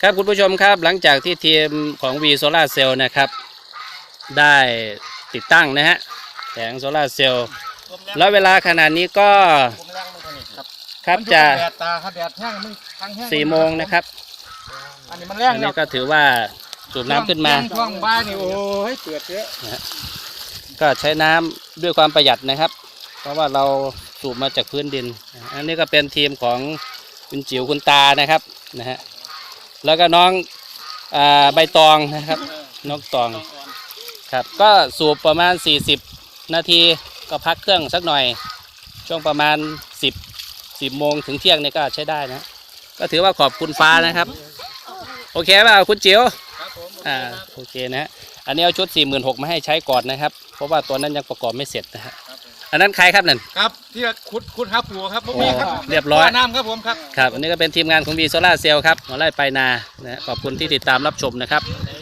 ครับคุณผู้ชมครับหลังจากที่ทีมของ V Solar Cell นะครับ ได้ติดตั้งนะฮะแผงโซลาร์เซลล์แล้วเวลาขนาดนี้ก็ผมแรงมันก็นี่ครับครับมันอยู่จะแดดตาครับแดดแห้งมันทางแห้งสี่โมงนะครับอันนี้มันแรอังนแล้นี้วก็ถือว่าสูบน้ำขึ้นมาช่วงบ่ายนี่โอ้ยเปิดเยอะก็ใช้น้ำด้วยความประหยัดนะครับ เพราะว่าเราสูบมาจากพื้นดิน อันนี้ก็เป็นทีมของ คุณจิ๋วคุณตานะครับนะฮะแล้วก็น้องอาใบตองนะครับนกตองครับก็สูบประมาณ 40 นาทีก็พักเครื่องสักหน่อย ช่วงประมาณ 10 10โมงถึงเที่ยงเนี่ยก็ใช้ได้นะ ก็ถือว่าขอบคุณฟ้านะครับ โอเคเปล่าคุณจิ๋วครับผมอ่าโอเคนะฮะอันนี้เอาชุด 4 6 0 0 0มาให้ใช้ก่อนนะครับ เพราะว่าตัวนั้นยังประกอบไม่เสร็จนะฮะ อันนั้นใครครับนั่น ครับที่ขุดขุดหาปูครับผมมีครับโอ้เรียบร้อย บ่น้ำครับผมครับ ครับ อันนี้ก็เป็นทีมงานของวีโซล่าเซลครับหัวไร่ไปนานะฮะขอบคุณที่ติดตามรับชมนะครับค